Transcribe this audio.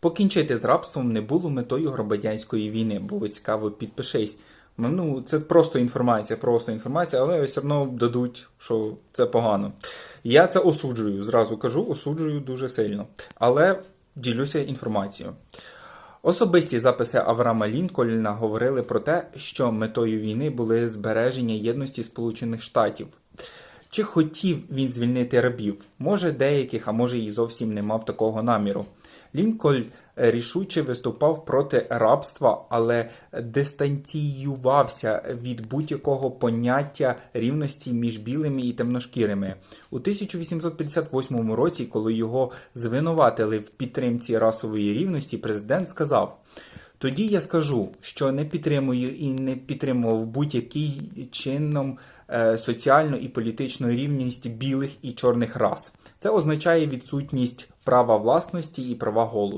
Покінчити з рабством не було метою громадянської війни. Було цікаво, підпишись. Ну, це просто інформація, просто інформація, але все одно дадуть, що це погано. Я це осуджую, зразу кажу, осуджую дуже сильно. Але ділюся інформацією. Особисті записи Авраама Лінкольна говорили про те, що метою війни були збереження єдності Сполучених Штатів. Чи хотів він звільнити рабів? Може, деяких, а може і зовсім не мав такого наміру. Лінкольн е, рішуче виступав проти рабства, але дистанціювався від будь-якого поняття рівності між білими і темношкірими. У 1858 році, коли його звинуватили в підтримці расової рівності, президент сказав. Тоді я скажу, що не підтримую і не підтримував будь-який чином е, соціальну і політичну рівність білих і чорних рас. Це означає відсутність права власності і права голосу.